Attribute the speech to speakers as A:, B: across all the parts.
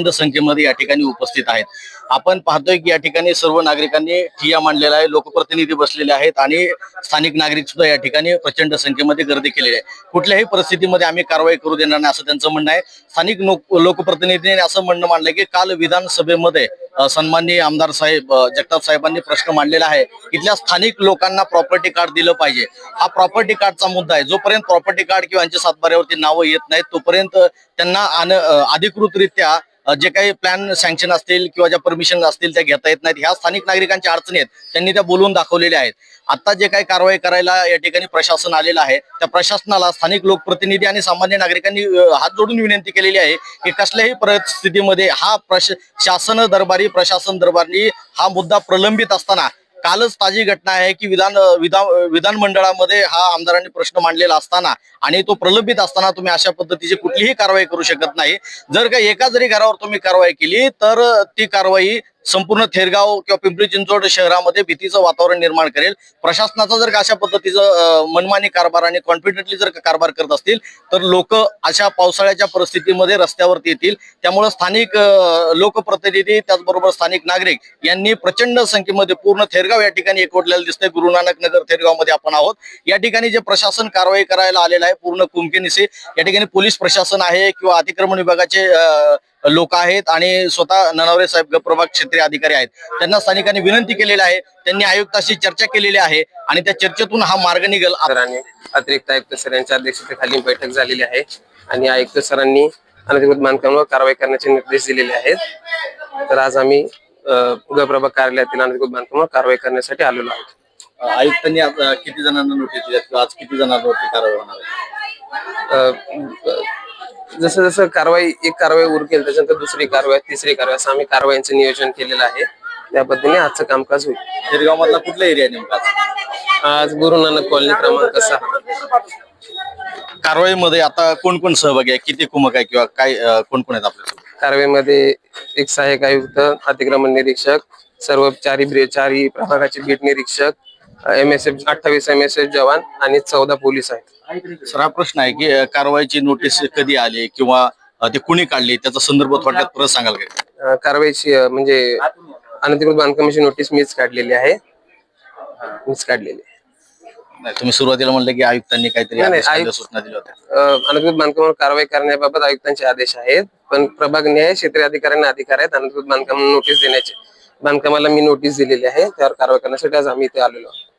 A: प्रचंड संख्येमध्ये या ठिकाणी उपस्थित आहेत. आपण पाहतोय की या ठिकाणी सर्व नागरिकांनी ठिया मांडलेला आहे लोकप्रतिनिधी बसलेले आहेत आणि स्थानिक नागरिक सुद्धा या ठिकाणी प्रचंड संख्येमध्ये गर्दी केलेली आहे. कुठल्याही परिस्थितीमध्ये आम्ही कारवाई करू देणार नाही असं त्यांचं म्हणणं आहे. स्थानिक लोकप्रतिनिधींनी असं म्हणणं मांडलं की काल विधानसभेमध्ये सन्माननीय आमदार साहेब जगताप साहेबांनी प्रश्न मांडलेला आहे. इथल्या स्थानिक लोकांना प्रॉपर्टी कार्ड दिलं पाहिजे. हा प्रॉपर्टी कार्डचा मुद्दा आहे. जोपर्यंत प्रॉपर्टी कार्ड किंवा यांच्या सातबाऱ्यावरती नावं येत नाहीत तोपर्यंत त्यांना अधिकृतरित्या जे काही प्लॅन सँक्शन असतील किंवा ज्या परमिशन असतील त्या घेता येत नाहीत. ह्या स्थानिक नागरिकांच्या अडचणी आहेत त्यांनी त्या बोलवून दाखवलेल्या आहेत. आता जे काही कारवाई करायला या ठिकाणी प्रशासन आलेलं आहे त्या प्रशासनाला स्थानिक लोकप्रतिनिधी आणि सामान्य नागरिकांनी हात जोडून विनंती केलेली आहे की कसल्याही परिस्थितीमध्ये हा प्रश शासन दरबारी प्रशासन दरबारी हा मुद्दा प्रलंबित असताना कालच ताजी घटना आहे की विधान विधान विधानमंडळामध्ये हा आमदारांनी प्रश्न मांडलेला असताना आणि तो प्रलंबित असताना तुम्ही अशा पद्धतीची कुठलीही कारवाई करू शकत नाही. जर का एका जरी घरावर तुम्ही कारवाई केली तर ती कारवाई संपूर्ण थेरगाव किंवा पिंपरी चिंचवड शहरामध्ये भीतीचं वातावरण निर्माण करेल. प्रशासनाचा जर का अशा पद्धतीचं मनमानी कारभार आणि कॉन्फिडेंटली जर कारभार करत असतील तर लोक अशा पावसाळ्याच्या परिस्थितीमध्ये रस्त्यावरती येतील. त्यामुळं स्थानिक लोकप्रतिनिधी त्याचबरोबर स्थानिक नागरिक यांनी प्रचंड संख्येमध्ये पूर्ण थेरगाव या ठिकाणी एकवटलेलं दिसतंय. गुरु नानक नगर थेरगावमध्ये आपण आहोत. या ठिकाणी जे प्रशासन कारवाई करायला आलेलं आहे पूर्ण कुमकेनिसे या ठिकाणी पोलीस प्रशासन आहे किंवा अतिक्रमण विभागाचे अं, लोक आहेत आणि स्वतः ननावरे साहेब प्रभाग क्षेत्रीय अधिकारी आहेत. त्यांना स्थानिकांनी विनंती केलेली आहे. त्यांनी आयुक्ताशी चर्चा केलेली आहे आणि त्या चर्चेतून हा मार्ग निघेल.
B: अतिरिक्त आयुक्त सर यांच्या अध्यक्षतेखाली बैठक झालेली आहे आणि आयुक्त सरांनी अनधिकृत बांधकामावर कारवाई करण्याचे निर्देश दिलेले आहेत. तर आज आम्ही अं, गृहप्रभाग कार्यालयातील अनधिकृत बांधकामावर कारवाई करण्यासाठी आलेलो आहोत.
A: आयुक्तांनी किती जणांना नोटीस किंवा आज किती जणांवरती कारवाई होणार
B: जसं जसं कारवाई एक कारवाई उरकेल त्याच्यानंतर दुसरी कारवाई तिसरी कारवाई असं आम्ही कारवाईचं नियोजन केलेलं आहे. त्या पद्धतीने आजचं कामकाज होईल.
A: थेरगाव मधला कुठला एरिया नेमका?
B: आज गुरु नानक कॉलनी क्रमांक सहा.
A: कारवाईमध्ये आता कोण कोण सहभागी आहे? किती कुमक आहे किंवा काय अं, कोण कोण आहेत आपल्या
B: कारवाईमध्ये एक सहाय्यक आयुक्त अतिक्रमण निरीक्षक सर्व चारी ब्रे चारी प्रभागाचे बीट निरीक्षक एम एस एफ अठ्ठावीस एम एस एफ जवान आणि चौदा पोलीस आहेत.
A: सर हा प्रश्न आहे की अं, कारवाईची नोटीस कधी आली किंवा अं, ते कुणी काढली? त्याचा संदर्भ थोडक्यात परत सांगाल का?
B: अं, कारवाईची अं, म्हणजे अनधिकृत बांधकामाची नोटीस मीच काढलेली आहे. मीच काढलेली आहे.
A: नाही, तुम्ही सुरुवातीला म्हणलं की आयुक्तांनी काहीतरी
B: नाही, नाही,
A: आदेश, कायदा
B: आयुक्त-
A: सूचना दिल्या होत्या.
B: अं, अनधिकृत बांधकामावर कारवाई करण्याबाबत आयुक्तांचे आदेश आहेत पण प्रभाग न्याय क्षेत्रीय अधिकाऱ्यांना अधिकार आहेत अनधिकृत बांधकाम नोटीस देण्याचे. बांधकामाला मी नोटीस दिलेली आहे त्यावर कारवाई करण्यासाठी आज आम्ही इथे आलेलो आहोत.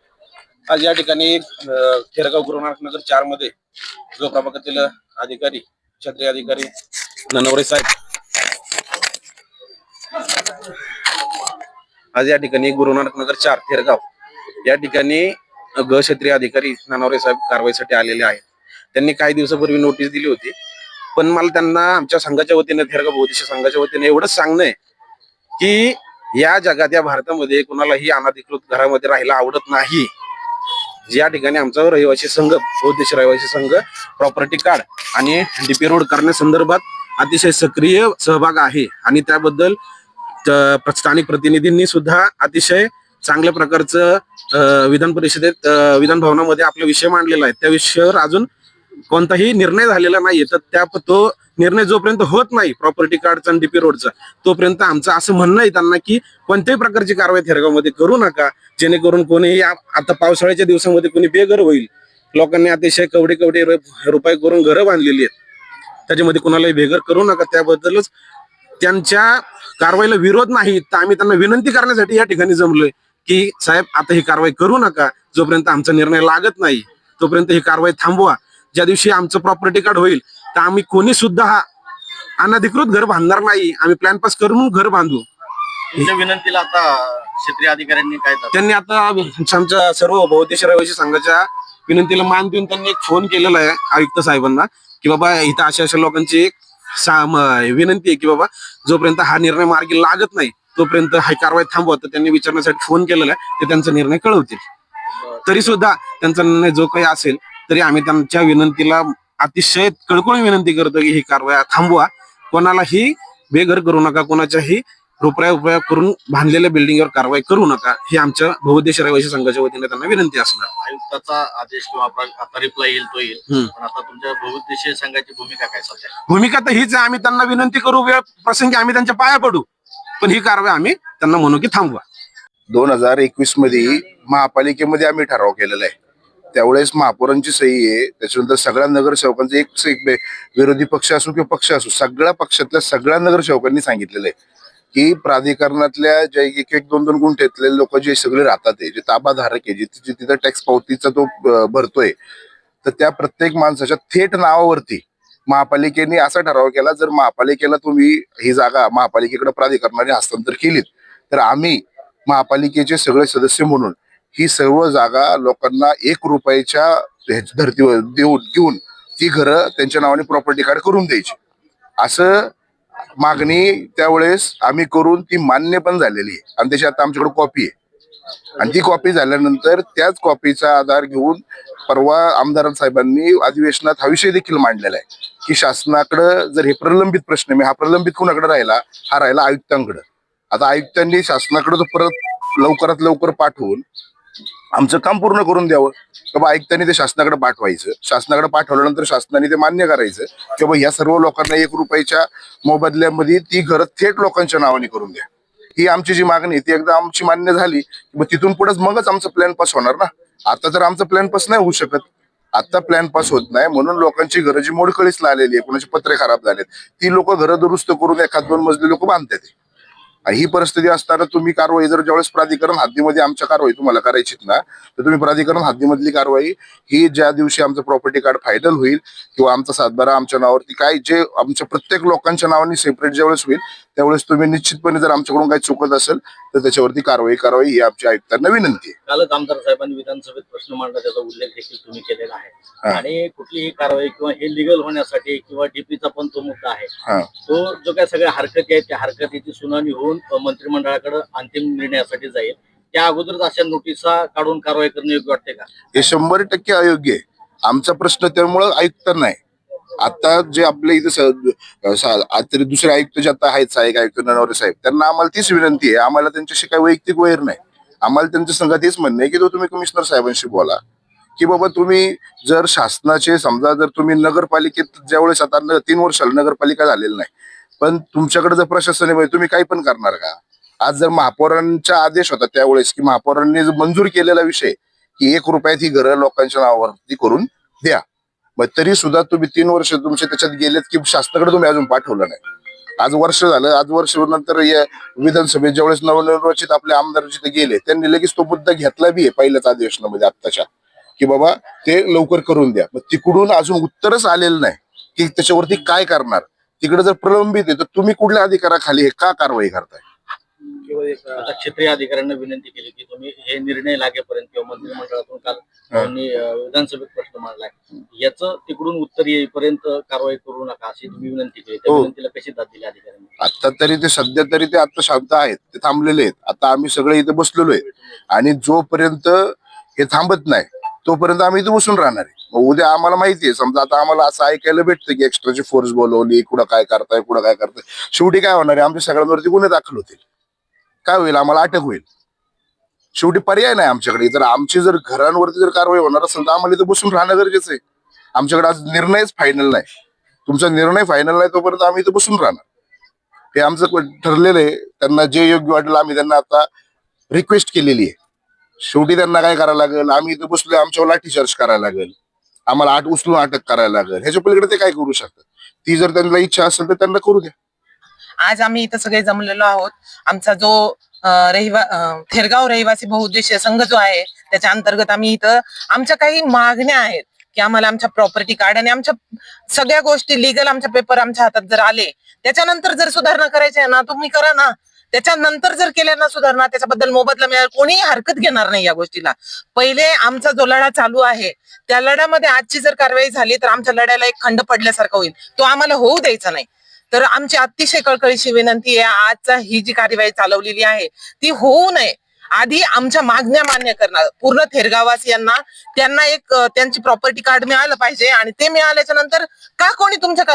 C: आज या ठिकाणी अ, खेरगाव गुरुनानक नगर चारमध्ये जो प्रभागातील अधिकारी क्षत्रिय अधिकारी ननवरे साहेब. आज या ठिकाणी गुरुनानक नगर चार थेरगाव या ठिकाणी ग क्षेत्रीय अधिकारी ननवरे साहेब कारवाईसाठी आलेले आहेत. त्यांनी काही दिवसापूर्वी नोटीस दिली होती पण मला त्यांना आमच्या संघाच्या वतीने थेरगाव बौद्धिस्ट संघाच्या वतीने एवढंच सांगणं आहे की या जगात या भारतामध्ये कुणालाही अनाधिकृत घरामध्ये राहायला आवडत नाही. ज्या ठिकाणी आमचा रहिवासी संघ बौद्धिस्ट रहिवासी संघ प्रॉपर्टी कार्ड आणि डीपी रोड करण्यासंदर्भात अतिशय सक्रिय सहभाग आहे. आणि त्याबद्दल स्थानिक प्रतिनिधींनी सुद्धा अतिशय चांगल्या प्रकारचं अं, विधान परिषदेत विधान भवनामध्ये आपला विषय मांडलेला आहे त्या विषयावर अजून कोणताही निर्णय झालेला नाहीये तर त्या तो निर्णय जोपर्यंत होत नाही प्रॉपर्टी कार्डचा आणि डीपी रोडचा तोपर्यंत आमचं असं म्हणणं आहे त्यांना की कोणत्याही प्रकारची कारवाई थेरगावमध्ये करू नका जेणेकरून कोणीही आता पावसाळ्याच्या दिवसामध्ये कोणी बेघर होईल. लोकांनी अतिशय कवडे कवडे रुपये करून घरं बांधलेली आहेत. त्याच्यामध्ये कोणालाही बेघर करू नका. त्याबद्दलच त्यांच्या कारवाईला विरोध नाही तर आम्ही त्यांना विनंती करण्यासाठी या ठिकाणी जमलोय की साहेब आता ही कारवाई करू नका. जोपर्यंत आमचा निर्णय लागत नाही तोपर्यंत ही कारवाई थांबवा. ज्या दिवशी आमचं प्रॉपर्टी कार्ड होईल तर आम्ही कोणी सुद्धा हा अनधिकृत घर बांधणार नाही. आम्ही प्लॅन पास करून घर बांधू.
A: तुमच्या विनंतीला आता क्षेत्रीय अधिकाऱ्यांनी काय?
C: त्यांनी आता आमच्या सर्व बहुद्देश रहिवासी संघाच्या विनंतीला मान देऊन त्यांनी एक फोन केलेला आहे आयुक्त साहेबांना की बाबा इथं अशा अशा लोकांची एक सा- म- विनंती आहे की बाबा जोपर्यंत हा निर्णय मार्गी लागत नाही तोपर्यंत हा कारवाई थांबवा. तर त्यांनी विचारण्यासाठी फोन केलेला आहे ते त्यांचा निर्णय कळवतील. तरी सुद्धा त्यांचा निर्णय जो काही असेल तरी आम्ही त्यांच्या विनंतीला अतिशय कळकळून विनंती करतो की ही कारवाई थांबवा. कोणालाही बेघर करू नका कोणाच्याही रुपया उपयोग करून बांधलेल्या बिल्डिंगवर कारवाई करू नका. ही आमच्या बहुउद्देशीय रहिवासी संघाच्या वतीने त्यांना विनंती असणार.
A: आयुक्ताचा आदेश किंवा आता रिप्लाय येईल तो येईल. पण आता तुमच्या बहुउद्देशीय संघाची भूमिका काय सध्या?
C: भूमिका तर हीच आहे. आम्ही त्यांना विनंती करू वेळ प्रसंगी आम्ही त्यांच्या पाया पडू. पण ही कारवाई आम्ही त्यांना म्हणू की थांबवा.
D: दोन हजार एकवीसमध्ये महापालिकेमध्ये आम्ही ठराव केलेला आहे. त्यावेळेस महापौरांची सही आहे. त्याच्यानंतर सगळ्या नगरसेवकांचं एक एक विरोधी पक्ष असो किंवा पक्ष असो सगळ्या पक्षातल्या सगळ्या नगरसेवकांनी सांगितलेलं आहे. की प्राधिकरणातल्या जे एक एक दोन दोन गुंठेतले लोक जे सगळे राहतात जे ताबाधारक आहे जिथे तिथं टॅक्स पावतीचा तो भरतोय तर त्या प्रत्येक माणसाच्या थेट नावावरती महापालिकेने असा ठराव केला जर महापालिकेला तुम्ही ही जागा महापालिकेकडे प्राधिकरणाने हस्तांतर केलीत तर आम्ही महापालिकेचे सगळे सदस्य म्हणून ही सर्व जागा लोकांना एक रुपयाच्या धर्तीवर देऊन घेऊन ती घरं त्यांच्या नावाने प्रॉपर्टी कार्ड करून द्यायची. असं मागणी त्यावेळेस आम्ही करून ती मान्य पण झालेली आहे. आणि त्याची आता आमच्याकडे कॉपी आहे. आणि ती कॉपी झाल्यानंतर त्याच कॉपीचा आधार घेऊन परवा आमदार साहेबांनी अधिवेशनात हा विषय देखील मांडलेला आहे. की शासनाकडं जर हे प्रलंबित प्रश्न मी हा प्रलंबित कुणाकडे राहिला? हा राहिला आयुक्तांकडं. आता आयुक्तांनी शासनाकडे तो परत लवकरात लवकर पाठवून आमचं काम पूर्ण करून द्यावं. किंवा आयुक्तांनी ते शासनाकडे पाठवायचं. शासनाकडे पाठवल्यानंतर शासनाने ते मान्य करायचं. किंवा या सर्व लोकांना एक रुपयाच्या मोबदल्यामध्ये ती घरं थेट लोकांच्या नावाने करून द्या. ही आमची जी मागणी आहे ती एकदा आमची मान्य झाली मग तिथून पुढेच मगच आमचं प्लॅन पास होणार ना? आता तर आमचं प्लॅन पास नाही होऊ शकत. आता प्लॅन पास होत नाही म्हणून लोकांची घरं जी मोडकळीच लागलेली आहे कोणाची पत्रे खराब झालेत ती लोक घरं दुरुस्त करून एखाद दोन मजली लोक बांधतात. आणि ही परिस्थिती असताना तुम्ही कारवाई जर ज्यावेळेस प्राधिकरण हद्दीमध्ये आमच्या कारवाई तुम्हाला करायची ना तर तुम्ही प्राधिकरण हद्दीमधली कारवाई ही ज्या दिवशी आमचं प्रॉपर्टी कार्ड फायनल होईल किंवा आमचा सातबारा आमच्या नावावरती काय जे आमच्या प्रत्येक लोकांच्या नावाने सेपरेट ज्यावेळेस होईल त्यावेळेस तुम्ही निश्चितपणे जर आमच्याकडून काही चुकत असेल तर त्याच्यावरती कारवाई करावी ही आमच्या आयुक्तांना विनंती आहे.
A: कालच आमदार साहेबांनी विधानसभेत प्रश्न मांडला त्याचा उल्लेख देखील तुम्ही केलेला आहे.
D: हा.
A: आणि कुठलीही कारवाई किंवा हे लिगल होण्यासाठी किंवा डीपीचा पण तो मुद्दा आहे.
D: हा.
A: तो जो काय सगळ्या हरकती आहेत त्या हरकतीची सुनावणी होऊन अ, मंत्रिमंडळाकडे अंतिम निर्णयासाठी जाईल. त्या अगोदरच अशा नोटिसा काढून कारवाई करणे योग्य वाटते का?
D: हे शंभर टक्के अयोग्य आहे. आमचा प्रश्न त्यामुळं आयुक्त नाही आता जे आपले इथे तरी दुसरे आयुक्त जे आता आहेत सहाय्यक आयुक्त ननवरे साहेब त्यांना आम्हाला तीच विनंती आहे. आम्हाला त्यांच्याशी काही वैयक्तिक वैर नाही. आम्हाला त्यांच्या संघात हेच म्हणणं आहे की तो तुम्ही कमिशनर साहेबांशी बोला. की बाबा तुम्ही जर शासनाचे समजा जर तुम्ही नगरपालिकेत ज्यावेळेस आता तीन वर्षाला नगरपालिका झालेली नाही पण तुमच्याकडे जर प्रशासन आहे तुम्ही काही पण करणार का? आज जर महापौरांचा आदेश होता त्यावेळेस की महापौरांनी मंजूर केलेला विषय की एक रुपयात ही घरं लोकांच्या नावावरती करून द्या. मग तरी सुद्धा तुम्ही तीन वर्ष तुमचे त्याच्यात गेलेत की शासनाकडे तुम्ही अजून पाठवलं नाही. आज वर्ष झालं आज वर्ष नंतर या विधानसभेत ज्यावेळेस नवनिर्वाचित आपले आमदार जिथे गेले त्यांनी लगेच तो मुद्दा घेतला बी आहे पहिल्याच अधिवेशनामध्ये आत्ताच्या. की बाबा ते लवकर करून द्या. मग तिकडून अजून उत्तरच आलेलं नाही की त्याच्यावरती काय करणार. तिकडे जर प्रलंबित आहे तर तुम्ही कुठल्या अधिकाराखाली हे का कारवाई करताय?
A: आता क्षेत्रीय अधिकाऱ्यांना विनंती केली की तुम्ही हे निर्णय लागेपर्यंत किंवा मंत्रिमंडळातून काल अ, विधानसभेत प्रश्न मांडलाय. याचं तिकडून उत्तर येईपर्यंत कारवाई करू नका अशी तुम्ही विनंती केली. त्या
D: हो.
A: विनंतीला कशी दाद दिली अधिकाऱ्यांनी?
D: आता तरी ते सध्या तरी ते आता शांत आहेत. ते थांबलेले आहेत. आता आम्ही सगळे इथे बसलेलो आहे. आणि जोपर्यंत हे थांबत नाही तोपर्यंत आम्ही इथे बसून राहणार आहे. मग उद्या आम्हाला माहिती आहे. समजा आता आम्हाला असं ऐकायला भेटतं की एक्स्ट्राची फोर्स बोलवली कुठं काय करताय कुठं काय करताय. शेवटी काय होणार आहे? आमच्या सगळ्यांवरती गुन्हे दाखल होतील. काय होईल? आम्हाला अटक होईल. शेवटी पर्याय नाही आमच्याकडे. जर आमची जर घरांवरती जर कारवाई होणार असेल तर आम्हाला इथे बसून राहणं गरजेचं आहे. आमच्याकडे आज निर्णयच फायनल नाही. तुमचा निर्णय फायनल नाही तोपर्यंत आम्ही इथे बसून राहणार. हे आमचं ठरलेलं आहे. त्यांना जे योग्य वाटेल आम्ही त्यांना आता रिक्वेस्ट केलेली आहे. शेवटी त्यांना काय करायला लागेल? आम्ही इथे बसलो आमच्यावर लाठीचार्ज करायला लागेल. आम्हाला आठ उचलून अटक करायला लागेल. ह्याच्या पलीकडे ते काय करू शकतात? ती जर त्यांना इच्छा असेल तर त्यांना करू द्या.
E: आज आम्ही इथं सगळे जमलेलो आहोत. आमचा जो रहिवा थेरगाव रहिवासी बहुउद्देशीय संघ जो आहे त्याच्या अंतर्गत आम्ही इथं आमच्या काही मागण्या आहेत की आम्हाला आमच्या प्रॉपर्टी कार्ड आणि आमच्या सगळ्या गोष्टी लिगल आमच्या पेपर आमच्या हातात जर आले त्याच्यानंतर जर सुधारणा करायची आहे ना तुम्ही करा ना. त्याच्यानंतर जर केल्या ना सुधारणा त्याच्याबद्दल मोबदला मिळेल कोणीही हरकत घेणार नाही या गोष्टीला. पहिले आमचा जो लढा चालू आहे त्या लढ्यामध्ये आजची जर कारवाई झाली तर आमच्या लढ्याला एक खंड पडल्यासारखा होईल. तो आम्हाला होऊ द्यायचा नाही. तर आमची अतिशय कळकळीची विनंती आहे आजचा ही जी कार्यवाही चालवलेली आहे ती होऊ नये. आधी आमच्या मागण्या मान्य करणार. पूर्ण थेरगावासियांना त्यांना एक त्यांची प्रॉपर्टी कार्ड मिळालं पाहिजे आणि ते मिळाल्याच्या नंतर का कोणी तुमच्या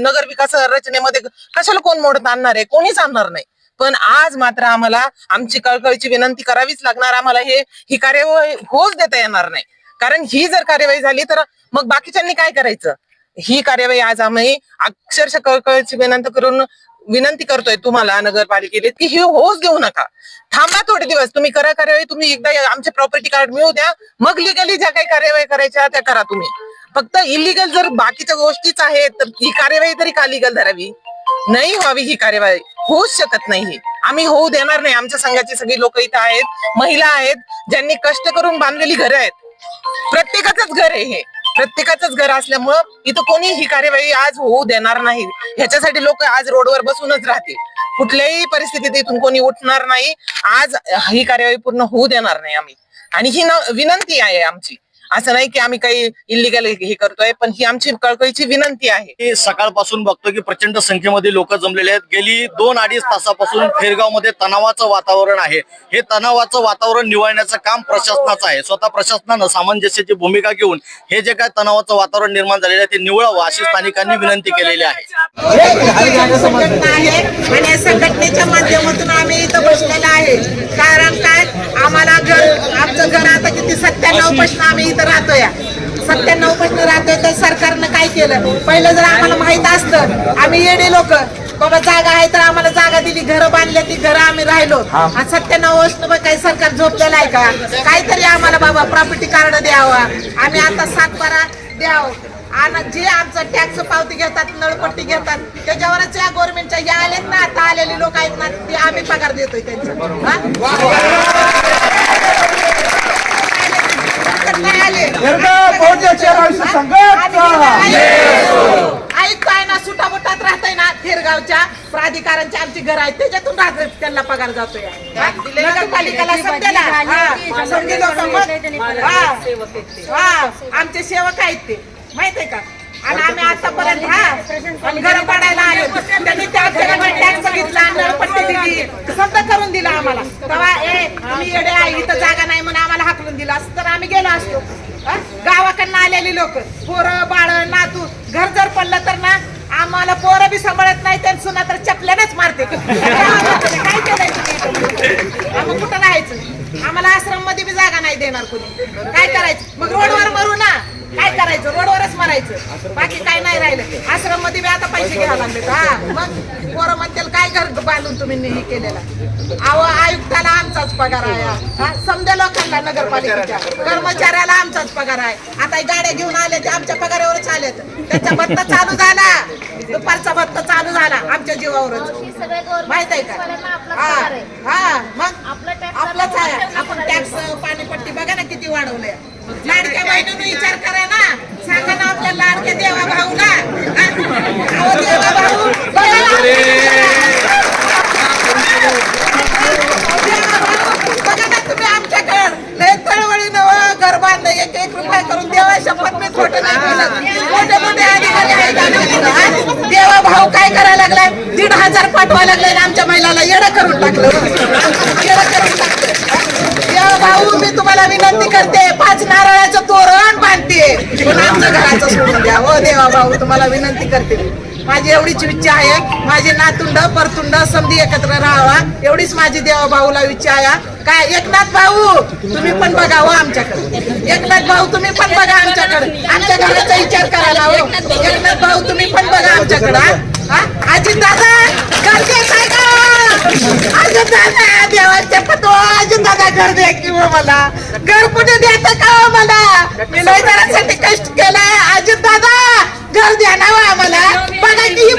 E: नगर विकास रचनेमध्ये कशाला कोण मोडत आणणार आहे? कोणीच आणणार नाही. पण आज मात्र आम्हाला आमची कळकळीची विनंती करावीच लागणार. आम्हाला हे ही कार्यवाही होच देता येणार नाही. कारण ही जर कार्यवाही झाली तर मग बाकीच्यांनी काय करायचं? ही कार्यवाही आज आम्ही अक्षरशः कळकळीची विनंती करून विनंती करतोय तुम्हाला नगरपालिकेत की ही होच घेऊ नका. थांबा थोडे दिवस तुम्ही करा कार्यवाही तुम्ही एकदा आमचे प्रॉपर्टी कार्ड मिळू द्या. मग लिगली ज्या काही कार्यवाही करायच्या त्या करा तुम्ही. फक्त इलिगल जर बाकीच्या गोष्टीच आहेत तर ही कार्यवाही तरी का लिगल धरावी? नाही व्हावी ही कार्यवाही. होऊच शकत नाही आम्ही होऊ देणार नाही. आमच्या संघाची सगळी लोक इथं आहेत महिला आहेत ज्यांनी कष्ट करून बांधलेली घरं आहेत. प्रत्येकाचंच घर आहे हे. प्रत्येकाचंच घर असल्यामुळं इथं कोणी ही कार्यवाही आज होऊ देणार नाही. ह्याच्यासाठी लोक आज रोडवर बसूनच राहतील. कुठल्याही परिस्थितीत इथून कोणी उठणार नाही. आज ही कार्यवाही पूर्ण होऊ देणार नाही आम्ही. आणि ही न- विनंती आहे आमची. असं नाही की आम्ही काही इलिगल हे करतोय पण ही आमची कळकळीची विनंती आहे.
A: सकाळपासून बघतो की प्रचंड संख्येमध्ये लोक जमलेले आहेत. गेली दोन अडीच तासापासून फेरगावमध्ये तणावाचं वातावरण आहे. हे तणावाचं वातावरण निवळण्याचं काम प्रशासनाचं आहे. स्वतः प्रशासनानं सामंजस्याची भूमिका घेऊन हे जे काय तणावाचं वातावरण निर्माण झालेलं आहे ते निवळावं अशी स्थानिकांनी विनंती केलेली आहे
F: संघटना आहे. आणि या संघटनेच्या माध्यमातून आम्ही इथं बसलेलो आहे. कारण काय? आम्हाला घर आमचं घर आता किती सत्त्याण्णवपासून आम्ही इथं राहतोय. सत्त्याण्णवपासून राहतोय तर सरकारनं काय केलं? पहिलं जर आम्हाला माहीत असतं आम्ही येडे लोक. बाबा जागा आहे तर आम्हाला जागा दिली घरं बांधले ती घरं आम्ही राहिलो. आणि सत्त्याण्णव वर्ष काही सरकार झोपलेलं आहे का? काहीतरी आम्हाला बाबा प्रॉपर्टी कार्ड द्यावं. आम्ही आता सातबारा द्यावं. आणि जे आमचं टॅक्स पावती घेतात नळपट्टी घेतात त्याच्यावरच या गव्हर्नमेंटच्या या आलेत ना आता आलेले लोक आहेत ना ते आम्ही पगार देतोय त्यांचा हा? नाही आले. आयुक्त आहे ना सुटाबुटात राहतोय ना थेरगावच्या प्राधिकारांची आमची घर आहेत. त्याच्यातून राहत त्यांना पगार जातोय? नगरपालिकेला. हा. आमचे सेवक आहेत ते. माहीत आहे का? आणि आम्ही आतापर्यंत हा घर पाडायला आलो. त्यांनी त्या आमच्याकडे टॅक्स घेतला नळपट्टी दिली समजा करून दिलं आम्हाला. तेव्हा ए तुम्ही येडे आहे इथं जागा नाही म्हणून आम्हाला हाकलून दिला. असं तर आम्ही गेलो असतो. गावाकडनं आलेली लोक पोरं बाळ नातू घर जर पडलं तर ना आम्हाला पोरं बी सांभाळत नाही त्यांनी सुना तर चपल्यानेच मारते. काय केलंय आम्ही कुठं राहायचं? आम्हाला आश्रममध्ये बी जागा नाही देणार कोणी. काय करायचं? मग रोडवर मरू ना. काय करायचं? रोडवरच मरायचं. बाकी काय नाही राहिलं. आश्रममध्ये बी आता पैसे घ्यायला लागले हा मग पोरं म्हणतील काय घर बांधून तुम्ही हे केलेला? अहो आयुक्ताला आमचाच पगार आहे. समजा लोकांना नगरपालिकेच्या कर्मचाऱ्याला आमचाच पगार आहे. आता गाड्या घेऊन आले ते आमच्या पगारावरच आलेत त्यांचा भत्ता चालू झाला. दुपारचा भत्ता चालू झाला आमच्या जीवावरच. माहीत आहे का? हा हा मग आपलंच आहे. आपण टॅक्स पाणीपट्टी बघा ना किती वाढवलंय. लाडक्या बहिणीनं विचार करा ना. सांगा ना आपल्या लाडक्या देवा भाऊला? अहो देवा भाऊ बघा ना. बघा ना तुम्ही आमच्याकडे. लय तळवळीनं घर बांधलं एक एक रुपया करून देवा शपथ मी खोटं नाही बोलत. मोठे मोठे अधिकारी आहेत आमच्याकडे? देवा भाऊ काय करायला लागलाय? दीड हजार पाठवायला लागलाय आणि आमच्या महिलाला येडं करून टाकलं. येडं करून टाकलं. भाऊ मी तुम्हाला विनंती करते पाच नारळाचं तोरण बांधते पण आमचं घराचं सोडून द्या. हो देवा भाऊ तुम्हाला विनंती करते माझी एवढीच इच्छा आहे. माझे नातुंड परतुंड समधी एकत्र राहावा. एवढीच माझी देवा भाऊला इच्छा आहे. काय? एकनाथ भाऊ तुम्ही पण बघा हो आमच्याकडे. एकनाथ भाऊ तुम्ही पण बघा आमच्याकडे. आमच्या घराचा विचार करायला हो. एकनाथ भाऊ तुम्ही पण बघा आमच्याकडे हा? अजित दादा गरजेच काय अजून दादा देवाच्या पतो अजून दादा घर द्या किंवा मला. घर कुठे द्यायचं का हो मला? मी लय घरासाठी कष्ट केलाय. अजून दादा घर द्या ना हो आम्हाला. बघा की ही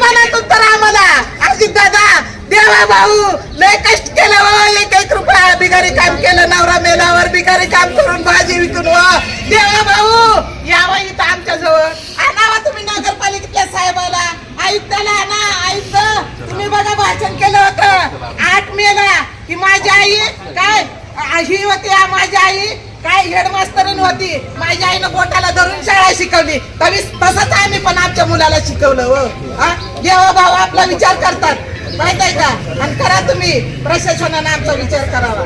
F: तर आम्हाला. अजित दादा देवा भाऊ लय कष्ट केलं हो. एक एक रुपया बिगारी काम केलं नवरा मेलावर बिगारी काम करून भाजी विकून हो. देवा भाऊ यावं इथं आमच्या जवळ आणावा तुम्ही नगरपालिकेतल्या साहेबाला आयुक्ताला आणा आयुक्त तुम्ही बघा भाषण केलं होतं आठ ती माझी आई काय? ही होती माझी आई. काय हेडमास्तर होती. माझ्या आईनं बोटाला धरून शाळा शिकवली. तरी तसंच आम्ही पण आमच्या मुलाला शिकवलं हो. देवा हो भाऊ आपला विचार करतात. माहीत आहे का? आणि करा तुम्ही. प्रशासनानं आमचा विचार करावा.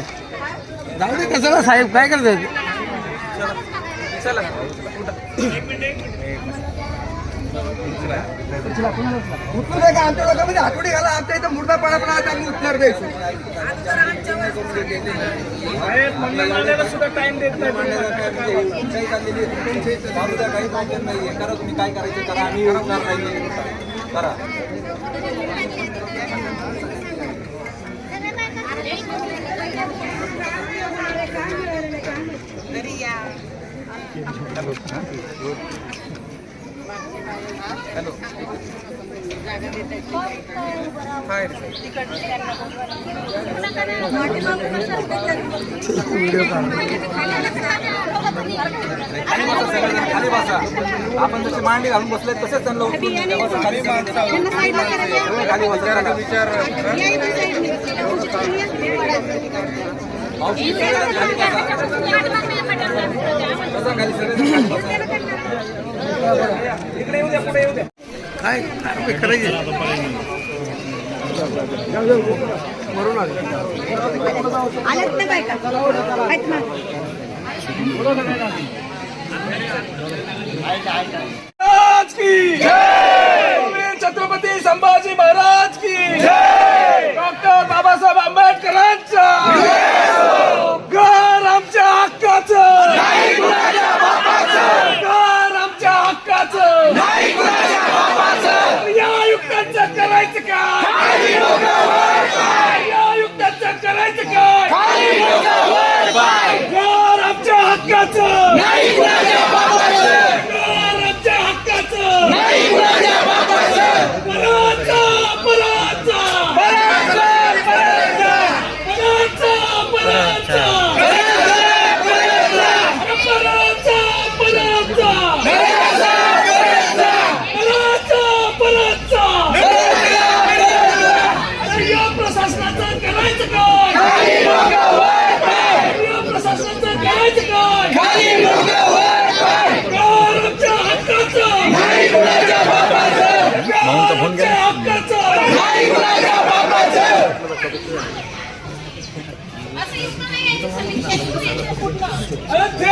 G: जाऊ दे कशाला साहेब काय करतात आठवडी घाला. आमच्या इथं मुर्दा पडा पण आता उत्तर द्यायचं नाही. काही तुम्ही काय करायचं करा आम्ही करा हॅलो व्हिडिओ खाली बसा आपण जसे मांडी घालून बसले तसेच त्यांना उठून खाली बसा. विचार बसा, काय? छत्रपती संभाजी महाराज की डॉक्टर बाबासाहेब आंबेडकरांचा! नाही आमच्या हक्काचं
H: 아니,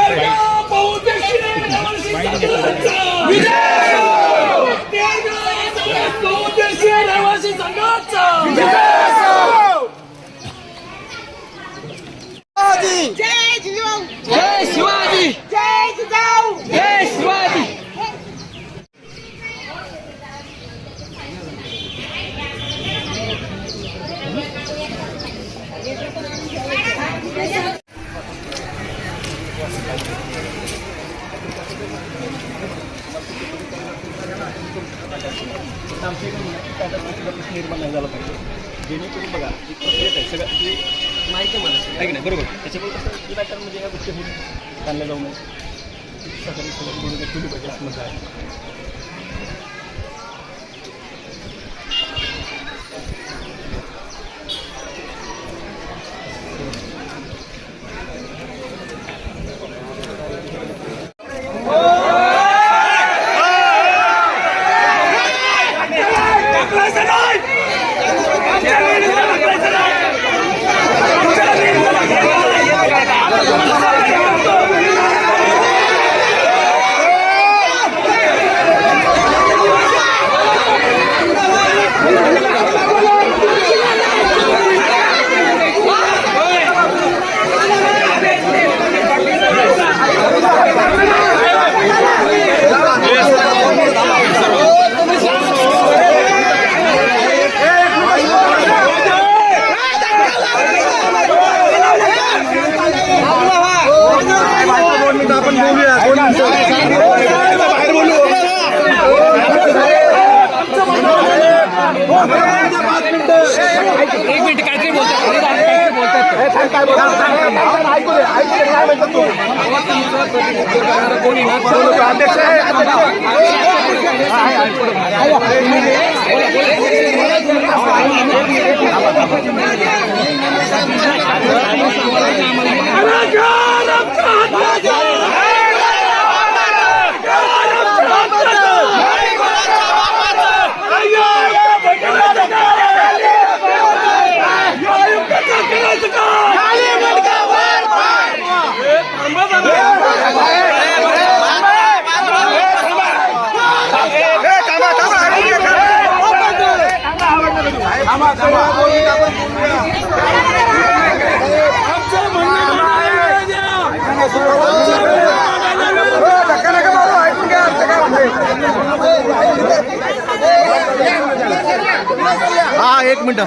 A: हा एक मिनिट.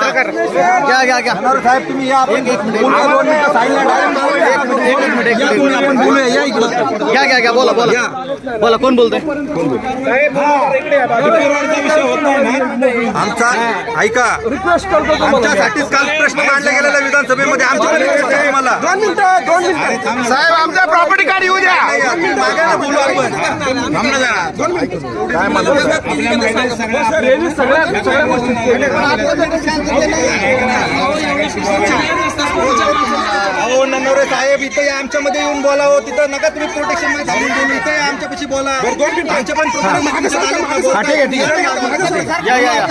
A: घ्या घ्या घ्या.
I: साहेब तुम्ही या. आपण एक मिनिट.
A: घ्या घ्या घ्या बोला बोला. बोला कोण बोलतोय?
I: आमचा ऐका. रिक्वेस्ट करतो आमच्यासाठीच काल प्रश्न मांडला गेलेला विधानसभेमध्ये. आमच्या रिक्वेस्ट आहे तुम्हाला दोन मिनिटं दोन मिनिटं. साहेब आमचा प्रॉपर्टी कार्ड येऊ द्या. बोलू आपण. थांब ना जरा. दोन मिनिटं. काय अहो नन्नवरे साहेब इथं या आमच्यामध्ये येऊन बोलावं. तिथं तुम्ही प्रोटेक्शनमध्ये. बोलू इथं आमच्यापाशी बोला. आमच्या पण
A: या या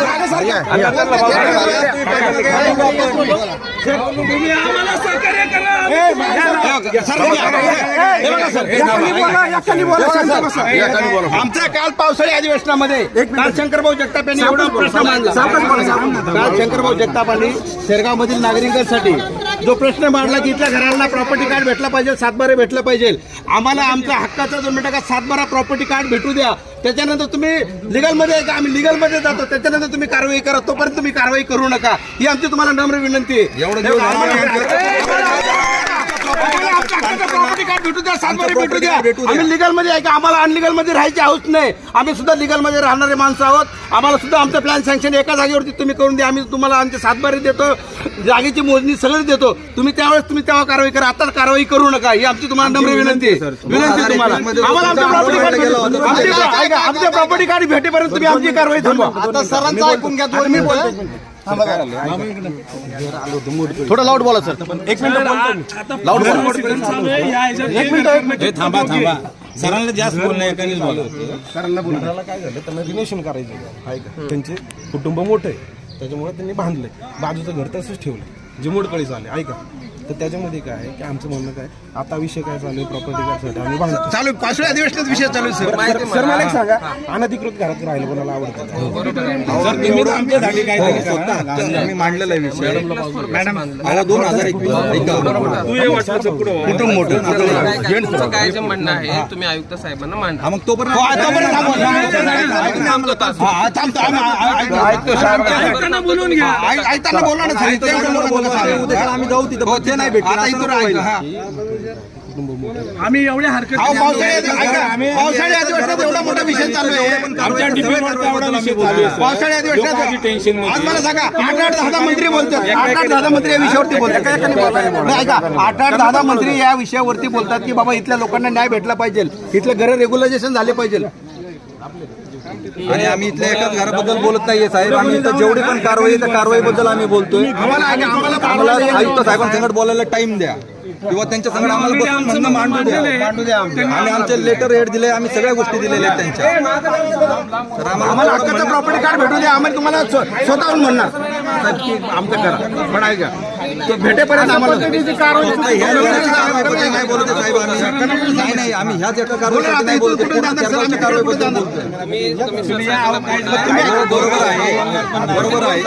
I: आमचा काल पावसाळी अधिवेशनामध्ये काल शंकरभाऊ जगताप यांनी एवढा प्रश्न मांडला. काल शंकरभाऊ जगतापांनी शेरगाव मधील नागरिकांसाठी जो प्रश्न मांडला की इथल्या घरांना प्रॉपर्टी कार्ड भेटला पाहिजे सातबारे भेटलं पाहिजे. आम्हाला आमचा हक्काचा जो मिळता का सातबारा प्रॉपर्टी कार्ड भेटू द्या. त्याच्यानंतर तुम्ही लिगलमध्ये आहे का? आम्ही लिगलमध्ये जातो. त्याच्यानंतर तुम्ही कारवाई करा. तोपर्यंत तुम्ही कारवाई करू नका. ही आमची तुम्हाला नम्र विनंती प्रॉपर्टी कार्ड भेटू द्या सातबारे भेटू द्या आम्ही लिगलमध्ये आहे का? आम्हाला अनलिगलमध्ये राहायची हौस नाही. आम्ही सुद्धा लिगलमध्ये राहणारे माणसं आहोत. आम्हाला सुद्धा आमचं प्लॅन सँक्शन एका जागेवरती तुम्ही करून द्या. आम्ही तुम्हाला आमचे सातबारे देतो. जागेची मोजणी सगळं देतो. तुम्ही त्यावेळेस तुम्ही तेव्हा कारवाई करा. आता कारवाई करू नका. ही आमची तुम्हाला नम्र विनंती आहे. विनंती आहे तुम्हाला. आम्हाला आमच्या प्रॉपर्टी कार्ड भेटू- आमच्या- ऐका, आमच्या प्रॉपर्टी कार्ड भेटेपर्यंत तुम्ही आमची कारवाई थांबवा. आता सरांचं ऐकून घ्या मी बोलतो.
A: थोडं लाऊड बोला सर
I: एक मिनिट
A: लाऊड बोला.
I: एक मिनिट थांबा थांबा. सरांना जास्त बोलणं एकानेच बोलत सरांना बोलण्याला काय झालं? त्यांना रिलेशन करायचं. ऐका त्यांचे कुटुंब मोठं आहे. त्याच्यामुळे त्यांनी बांधलंय. बाजूचं घर तसंच ठेवलं जे मोडकळी झाले. ऐका. तर त्याच्यामध्ये काय आहे की आमचं म्हणणं काय आता विषय काय चालू आहे प्रॉपर्टी कार्डसाठी आम्ही बांधतो चालू पाचव्या अधिवेशनात विषय चालू आहे सर सर मला एक सांगा अनधिकृत घरात राहिलं कोणाला आवडतं आम्ही मांडलेला आहे विषय मॅडम दोन हजार कुटुंब मोठं
B: तुमचं काय जे म्हणणं आहे तुम्ही आयुक्त साहेबांना मांडा
I: हा, मग घ्या ऐकताना. ते आहे. आम्ही जाऊ तिथं नाही आता राहिलं आम्ही एवढ्या हरकत पावसाळी पावसाळी अधिवेशनात एवढा मोठा विषय चालू आहे. पावसाळी अधिवेशनात आज मला सांगा आठ आठ दहा दहा मंत्री बोलतात. आठ आठ दहा दहा मंत्री या विषयावरती बोलतात. नाही, ऐका आठ आठ दहा दहा मंत्री या विषयावरती बोलतात की बाबा इथल्या लोकांना न्याय भेटला पाहिजे. इथलं घर रेग्युलायझेशन झाले पाहिजे.
J: आणि आम्ही इथल्या एकाच घराबद्दल बोलत नाहीये साहेब. आम्ही इथं जेवढी पण कारवाई त्या कारवाईबद्दल आम्ही बोलतोय.
I: आम्हाला
J: आयुक्त साहेबांसंगत बोलायला टाइम द्या. किंवा त्यांच्या संगत आम्हाला बसून म्हणणं मांडू द्या. मांडू द्या आणि आमचे लेटर हेड दिले आम्ही सगळ्या गोष्टी दिलेल्या आहेत त्यांच्या. तर
I: आम्हाला
J: आम्हाला
I: हक्काचं प्रॉपर्टी कार्ड भेटू द्या. आम्ही तुम्हाला स्व- स्वतःहून म्हणणार. साहेब की आमचं करा पण ऐका. तो भेटेपर्यंत आम्हाला
J: नाही बोलत साहेब आम्ही नाही नाही आम्ही ह्याच एका कारवाईसाठी नाही बोलत बरोबर आहे. बरोबर आहे.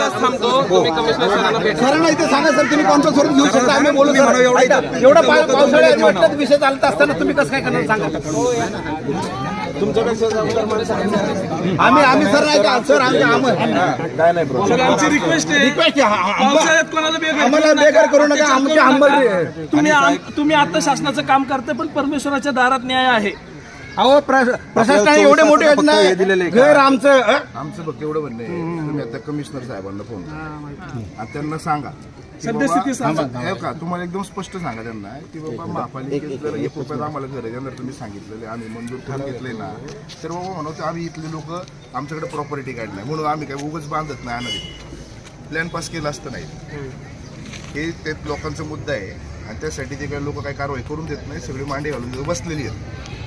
B: भेटा
I: सरांना इथे सांगा सर तुम्ही कोणतं स्वरूप घेऊ शकता? आम्ही बोलू सर.
J: एवढं
I: ऐका,
J: इथं-
I: एवढा पा- पावसाळ्या अधिवेशनात विषय चालत असताना तुम्ही कसं काय करणार सांगा? आम्ही आम्ही सर. नाही का? सर आमच्या आम्हाला
G: रिक्वेस्ट आहे.
I: रिक्वेस्ट. हा- हा-
G: पावसाळ्यात कोणाला
I: आम्हाला. बेकार करू नका.
G: तुम्ही आम- तुम्ही आता शासनाचं काम करताय पण परमेश्वराच्या दारात न्याय आहे.
J: अहो प्र- प्रशासनाने एवढे मोठे
I: फक्त हे दिलेलं
J: योजना
I: आहे
J: घर आमचं अ?
D: आमचं फक्त एवढं म्हणणं आहे. तुम्ही आता कमिशनर साहेबांना फोन करा. आणि त्यांना सांगा. की बाबा- हे का तुम्हाला एकदम स्पष्ट सांगा त्यांना की बाबा महापालिकेत जर एक रुपयात आम्हाला घर देणार तुम्ही सांगितलेले आम्ही मंजूर करून घेतले ना तर बाबा म्हणतो आम्ही इथले लोक आमच्याकडे प्रॉपर्टी कार्ड नाही. म्हणून आम्ही काय उगाच बांधत नाही अनादी प्लॅन पास केला असतं नाही. हे ते लोकांचा मुद्दा आहे. आणि त्यासाठी ते काही लोक काही कारवाई करून देत नाही सगळी मांडी घालून बसलेली आहेत.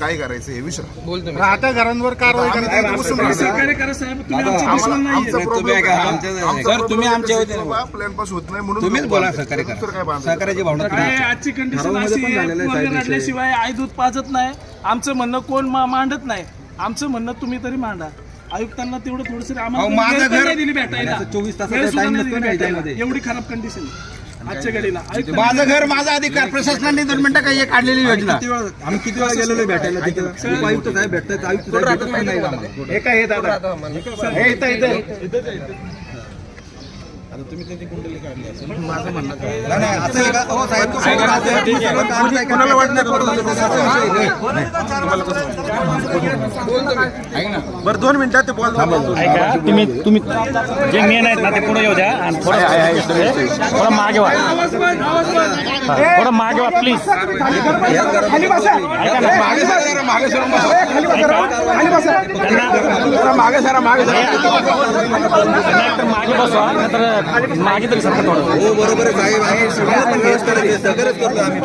D: काय करायचं हे विसरा
J: आता घरांवर कारवाई
D: आम्ही
J: करा.
D: तिथे बसून राहतो. आम्हाला- आमचा problem काय? आमचा
J: सर, तुम्ही
D: problem
J: आमच्या
D: एकच
J: वतीने
D: आहे, बाबा, plan pass होत नाही म्हणून
J: तुम्हीच
D: लोक
J: बोला
D: बांधतात.
J: सहकार्य
D: दुसरं काय
J: करा
D: बांधतात?
J: सहकार्याची भावना तुम्ही
G: काय आजची कंडिशन
I: ठरावामध्ये
G: अशी
I: पण
G: आहे,
I: झालेलं आहे साहेब
G: आई दूध पाजत नाही आमचं म्हणणं कोण मा- मांडत नाही आमचं म्हणणं तुम्ही तरी मांडा आयुक्तांना तेवढं थोडस
J: अहो, माझं घर-
G: नाही दिली भेटायला
I: आणि आता 24 तासाचा
G: वेळ सुद्धा
I: time
G: नाही
I: नसतो
G: दिली
I: ना
G: भेटायला.
I: याच्यामध्ये.
G: एवढी खराब कंडिशन आजच्या घडीला. आयुक्तांनी
J: माझं घर माझा अधिकार प्रशासनाने दोन मिनिटं काही काढलेली योजना.
I: किती वेळा आम्ही किती वेळा गेलेलो भेटायला तिथं? उपायुक्त साहेब भेटतात आयुक्त साहेब भेटत पण नाही आम्हाला.
J: हे काय हे दादा. हे इथं इथं. नाही, नाही, असं आहे का? अहो, साहेब, तो सगळं असं आहे. तुम्ही सगळं काम काय कोणाला वाटणार बरं दोन मिनिटात ते बोल
K: तुम्ही तुम्ही जे मेन आहेत ना ते पुढे येऊ द्या आणि थोडं थोडं मागे व्हा हा, थोडं मागे व्हा प्लीज
J: खाली बसा. मागे सरा जरा, मागे सरा बसा. खाली बसा खाली बसा. जरा मागे सरा मागे सरा.
K: एकतर मागे बसवा नंतर मागितलं सरकार थोडं
J: हो बरोबर आहे साहेब आम्ही सगळं पण हेच करायचं सगळंच करतो आम्ही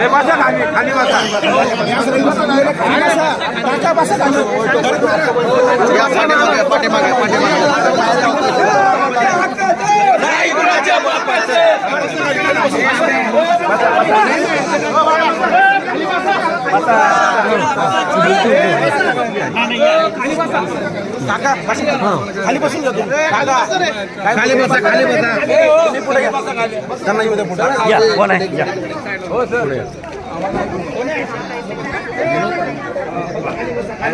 J: हे बसा खाली खाली बसा खाली बसून जातो खाली बसा. खाली बसा तुम्ही पुढे. त्यांना येऊ द्या पुढे
K: या. कोण आहे? या
J: हे काय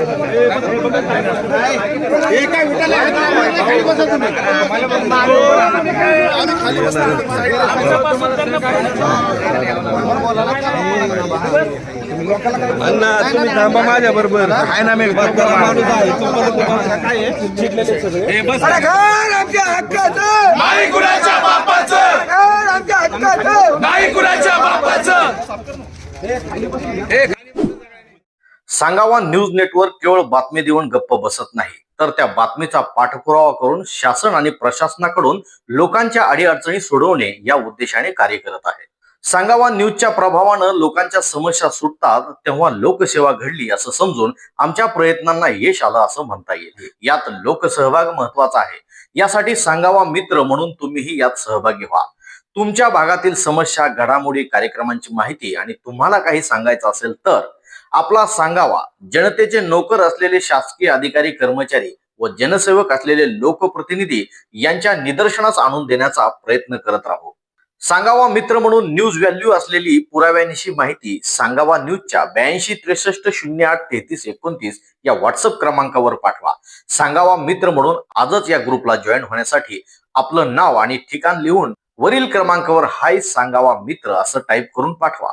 J: अण्णा तुम्ही थांबा माझ्या बरोबर. आहे ना मी माणूस आहे. तुम्हाला काय आहे? शिकलेले सगळे. अरे घर आमच्या हक्काचं. नाही कुणाच्या बापाचं. घर आमच्या हक्काचं. नाही कुणाच्या बापाचं.
A: सांगावा न्यूज नेटवर्क केवळ बातमी देऊन गप्प बसत नाही. तर त्या बातमीचा पाठपुरावा करून शासन आणि प्रशासनाकडून लोकांच्या अडीअडचणी सोडवणे या उद्देशाने कार्य करत आहे. सांगावा न्यूजच्या प्रभावानं लोकांच्या समस्या सुटतात तेव्हा लोकसेवा घडली असं समजून आमच्या प्रयत्नांना यश आलं असं म्हणता येईल. यात लोकसहभाग महत्त्वाचा आहे. यासाठी सांगावा मित्र म्हणून तुम्हीही यात सहभागी व्हा. तुमच्या भागातील समस्या घडामोडी कार्यक्रमांची माहिती आणि तुम्हाला काही सांगायचं असेल तर आपला सांगावा. जनतेचे नोकर असलेले शासकीय अधिकारी कर्मचारी व जनसेवक असलेले लोकप्रतिनिधी यांच्या निदर्शनास आणून देण्याचा प्रयत्न करत राहू. सांगावा मित्र म्हणून न्यूज व्हॅल्यू असलेली पुराव्यानिशी माहिती सांगावा न्यूजच्या ब्याऐंशी त्रेसष्ट शून्य आठ तेहतीस एकोणतीस या व्हॉट्सअप क्रमांकावर पाठवा. सांगावा मित्र म्हणून आजच या ग्रुपला जॉईन होण्यासाठी आपलं नाव आणि ठिकाण लिहून वरील क्रमांकावर हाय सांगावा मित्र असं टाईप करून पाठवा.